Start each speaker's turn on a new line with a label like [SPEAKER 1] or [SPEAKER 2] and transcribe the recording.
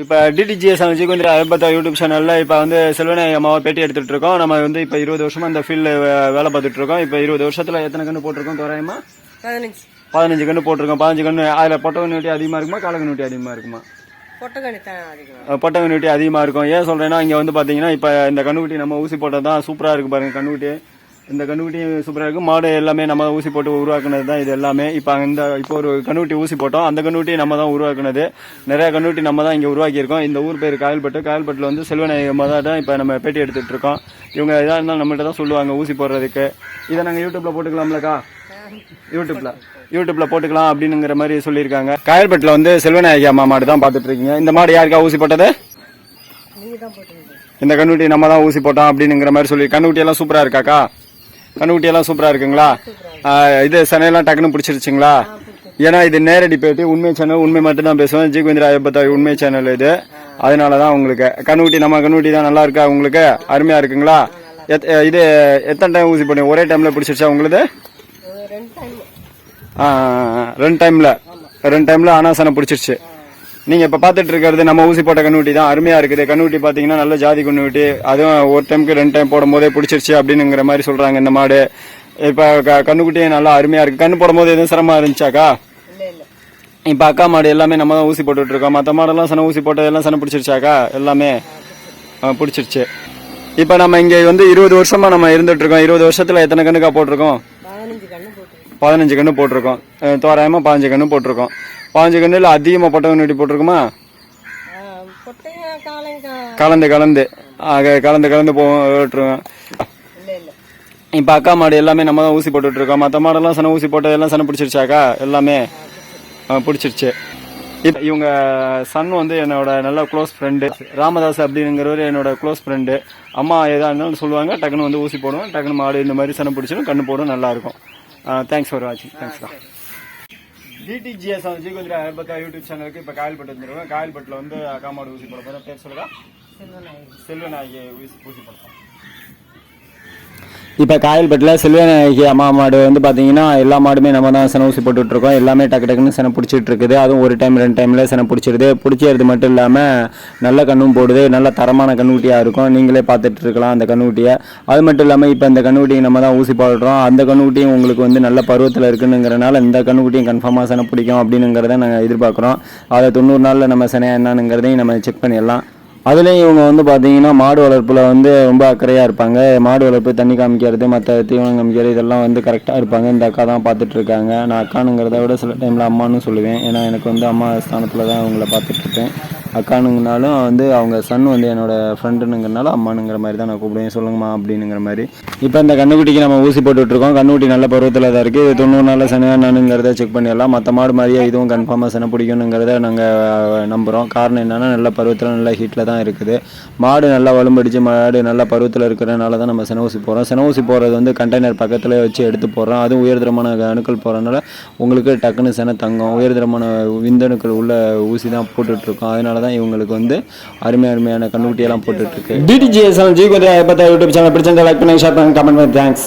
[SPEAKER 1] இப்போ டிடிஜிஎஸ் ஜிகுந்திர அயபத்தா யூடியூப் சேனலில் இப்போ வந்து செல்வனை அம்மாவை பேட்டி எடுத்துட்டு இருக்கோம். நம்ம வந்து இப்போ இருபது வருஷமா இந்த ஃபீல்டில் வேலை பார்த்துட்டு இருக்கோம். இப்போ இருபது வருஷத்தில் எத்தனை கன்று போட்டிருக்கோம் தோராயமா?
[SPEAKER 2] பதினஞ்சு.
[SPEAKER 1] பதினஞ்சு கன்று போட்டிருக்கோம். பதினஞ்சு கன்று அதில் பொட்டை கண்ணுட்டி அதிகமாக இருக்குமா கால கண்ணுட்டி அதிகமாக இருக்குமா? பொட்டை கண்ணுட்டி அதிகமாக இருக்கும். ஏன் சொல்கிறேன்னா இங்கே வந்து பார்த்தீங்கன்னா இப்போ இந்த கண்ணுக்குட்டி நம்ம ஊசி போட்டது தான் சூப்பராக இருக்குது பாருங்க கண்ணுக்குட்டி இந்த கண்ணுக்குட்டி சூப்பராக இருக்கும் மாடு எல்லாமே நம்ம ஊசி போட்டு உருவாக்குனது தான் இது எல்லாமே. இப்போ இந்த இப்போ ஒரு கண்ணுக்குட்டி ஊசி போட்டோம். அந்த கண்ணுக்குட்டி நம்ம தான் உருவாக்குனது. நிறைய கண்ணுக்குட்டி நம்ம தான் இங்கே உருவாக்கியிருக்கோம். இந்த ஊர் பேர் காயல்பட்டு. காயல்பட்டில் வந்து செல்வநாயகம் தான் இப்போ நம்ம பேட்டி எடுத்துட்டு இருக்கோம். இவங்க எதாக இருந்தாலும் நம்மள்ட்ட தான் சொல்லுவாங்க ஊசி போடுறதுக்கு. இதை நாங்கள் யூடியூப்பில் போட்டுக்கலாம்லக்கா? யூடியூப்ல யூடியூப்ல போட்டுக்கலாம் அப்படிங்கிற மாதிரி சொல்லியிருக்காங்க. காயல்பட்டில் வந்து செல்வநாயகி அம்மா மாடு தான் பார்த்துட்டு இருக்கீங்க. இந்த மாடு யாருக்கா ஊசி போட்டது? இந்த கண்ணுக்குட்டி நம்ம தான் ஊசி போட்டோம் அப்படிங்கிற மாதிரி சொல்லி கண்ணுக்குட்டி எல்லாம் சூப்பரா இருக்காக்கா? கண்ணுக்குட்டி எல்லாம் சூப்பரா இருக்குங்களா இது சனையெல்லாம் டக்குன்னு பிடிச்சிருச்சுங்களா? ஏன்னா இது நேரடி பேட்டி உண்மை சேனல் உண்மை மட்டும் தான் பேசுவேன். ஜிகுந்திரா ஐயப்பத்தா உண்மை சேனல் இது. அதனால தான் உங்களுக்கு. கண்ணுக்குட்டி நம்ம கண்ணுக்குட்டி தான் நல்லா இருக்கா உங்களுக்கு? அருமையா இருக்குங்களா? எத்- இது எத்தனை டைம் ஊசி போட்டீங்க? ஒரே டைம்ல பிடிச்சிருச்சா உங்களுக்கு
[SPEAKER 2] ரெண்டு
[SPEAKER 1] டைம்ல ரெண்டு டைம்ல அனாசனை பிடிச்சிருச்சு. நீங்க இப்ப பாத்துட்டு இருக்கிறது நம்ம ஊசி போட்ட கண்ணுக்குட்டி தான். அருமையா இருக்குது. கண்ணுக்குட்டி பாத்தீங்கன்னா நல்ல ஜாதி கண்ணுக்குட்டி. அதுவும் ஒரு டைமுக்கு ரெண்டு டைம் போடும் போதே பிடிச்சிருச்சு அப்படிங்கிற மாதிரி சொல்றாங்க இந்த மாடு. இப்ப க- கண்ணுக்குட்டி நல்லா அருமையா இருக்கு. கண்ணு போடும் போது எதுவும் சிரமமா இருந்துச்சாக்கா? இப்ப அக்கா மாடு எல்லாமே நம்ம தான் ஊசி போட்டுட்டு இருக்கோம். மத்த மாடெல்லாம் சன ஊசி போட்டதெல்லாம் சன பிடிச்சிருச்சாக்கா? எல்லாமே பிடிச்சிருச்சு. இப்ப நம்ம இங்க வந்து இருபது வருஷமா நம்ம இருந்துட்டு இருக்கோம். இருபது வருஷத்துல எத்தனை கண்ணுக்கா போட்டிருக்கோம்?
[SPEAKER 2] பதினஞ்சு கண்ணு
[SPEAKER 1] போட்டிருக்கோம். அஹ் தோராயமா பதினஞ்சு கன்று போட்டிருக்கோம். பாஞ்சு கண்ணுல அதிகமாக பொட்டை கண்ணுட்டி போட்டிருக்குமா? கலந்து கலந்து. ஆக கலந்து கலந்து போட்டுருவோம்
[SPEAKER 2] இல்லை
[SPEAKER 1] இப்போ அக்கா மாடு எல்லாமே நம்ம தான் ஊசி போட்டுட்டு இருக்கோம் மற்ற மாடெல்லாம் சன ஊசி போட்டதெல்லாம் சன பிடிச்சிருச்சாக்கா? எல்லாமே பிடிச்சிருச்சு. இப்போ இவங்க சன் வந்து என்னோட நல்ல க்ளோஸ் ஃப்ரெண்டு ராமதாஸ் அப்படிங்கிறவர் என்னோட க்ளோஸ் ஃப்ரெண்டு அம்மா எதா இருந்தாலும் சொல்லுவாங்க டக்குன்னு வந்து ஊசி போடுவோம். டக்குன்னு மாடு இந்த மாதிரி சனம் பிடிச்சிடும் கண்ணு போடும் நல்லா இருக்கும். தேங்க்ஸ் ஃபார் வாட்சிங் தேங்க்ஸ் டிடிஜிஎஸ் ஜிகுந்திரா ஐம்பத்தா யூடியூப் சேனலுக்கு இப்போ காயல்பட்டு வந்துருக்கோம் காயல்பட்டில் வந்து அக்கா மாடு ஊசி போட போகிறேன் பேர் சொல்லுங்க.
[SPEAKER 2] செல்வநாயகி.
[SPEAKER 1] செல்வநாயகி ஊசி ஊசி போடுறோம். இப்போ காயல்பட்டில் செல்வநாயகி அம்மா மாடு வந்து பார்த்தீங்கன்னா எல்லா மாடுமே நம்ம தான் சென ஊசி போட்டுட்ருக்கோம். எல்லாமே டக்கு டக்குன்னு சனை பிடிச்சிட்டு இருக்குது அதுவும் ஒரு டைம் ரெண்டு டைமில் சனை பிடிச்சிருது. பிடிச்சது மட்டும் இல்லாமல் நல்ல கண்ணும் போடுது. நல்ல தரமான கண்ணுக்குட்டியாக இருக்கும். நீங்களே பார்த்துட்டு இருக்கலாம் அந்த கண்ணுக்குட்டியை. அது மட்டும் இல்லாமல் இப்போ இந்த கண்ணுக்குட்டியை நம்ம தான் ஊசி போடுறோம். அந்த கண்ணுக்குட்டியும் உங்களுக்கு வந்து நல்ல பருவத்தில் இருக்குனுங்கிறனால இந்த கண்ணுக்குட்டியும் கன்ஃபார்மாக சனை பிடிக்கும் அப்படின்னுங்கிறத நாங்கள் எதிர்பார்க்குறோம். அதை தொண்ணூறு நாளில் நம்ம செனையா என்னங்கிறதையும் நம்ம செக் பண்ணிடலாம். அதுலேயும் இவங்க வந்து பார்த்தீங்கன்னா மாடு வளர்ப்பில் வந்து ரொம்ப அக்கறையாக இருப்பாங்க. மாடு வளர்ப்பு தண்ணி காமிக்கிறது மற்ற தீவனம் காமிக்கிறது இதெல்லாம் வந்து கரெக்டாக இருப்பாங்க. இந்த அக்கா தான் பார்த்துட்ருக்காங்க நான் அக்கானுங்கிறத விட சில டைமில் அம்மான்னு சொல்லுவேன். ஏன்னா எனக்கு வந்து அம்மா ஸ்தானத்தில் தான் அவங்கள பார்த்துட்ருப்பேன் அக்கானுங்கனாலும் வந்து அவங்க சன் வந்து என்னோடய ஃப்ரெண்டுனுங்கிறனால அம்மானுங்கிற மாதிரி தான் நான் கூப்பிடுவேன். சொல்லுங்கம்மா அப்படிங்கிற மாதிரி. இப்போ இந்த கண்ணுக்குட்டிக்கு நம்ம ஊசி போட்டுட்டு இருக்கோம். கண்ணுக்குட்டி நல்ல பருவத்தில் தான் இருக்குது இது தொண்ணூறு நாளில் சனியானுங்கிறத செக் பண்ணிடலாம். மற்ற மாடு மாதிரியே இதுவும் கன்ஃபார்மாக சனை பிடிக்கணுங்கிறத நாங்கள் நம்புகிறோம் காரணம் என்னென்னா நல்ல பருவத்தில் நல்ல ஹீட்டில் தான் இருக்குது. மாடு நல்லா வலும்படிச்சு மாடு நல்லா பருவத்தில் இருக்கிறனால தான் நம்ம செனவூசி ஊசி போகிறோம் செனவூசி ஊசி போகிறது வந்து கண்டெய்னர் பக்கத்தில் வச்சு எடுத்து போடுறோம். அதுவும் உயர்தரமான அணுக்கள் போகிறனால உங்களுக்கு டக்குன்னு சென தங்கும். உயர்தரமான விந்தணுக்கள் உள்ள ஊசி தான் போட்டுட்ருக்கோம். அதனால தான் இவங்களுக்கு வந்து அருமை அருமையான கண்ணுக்குட்டியெல்லாம் போட்டுட்ருக்கு. டிடிஜிஎஸ்எல் ஜி கோதியா எப்போ யூடியூப் சேனல் பிடிச்சிருந்தா லைக் பண்ணி ஷேர் பண்ணி கமெண்ட் பண்ணி தேங்க்ஸ்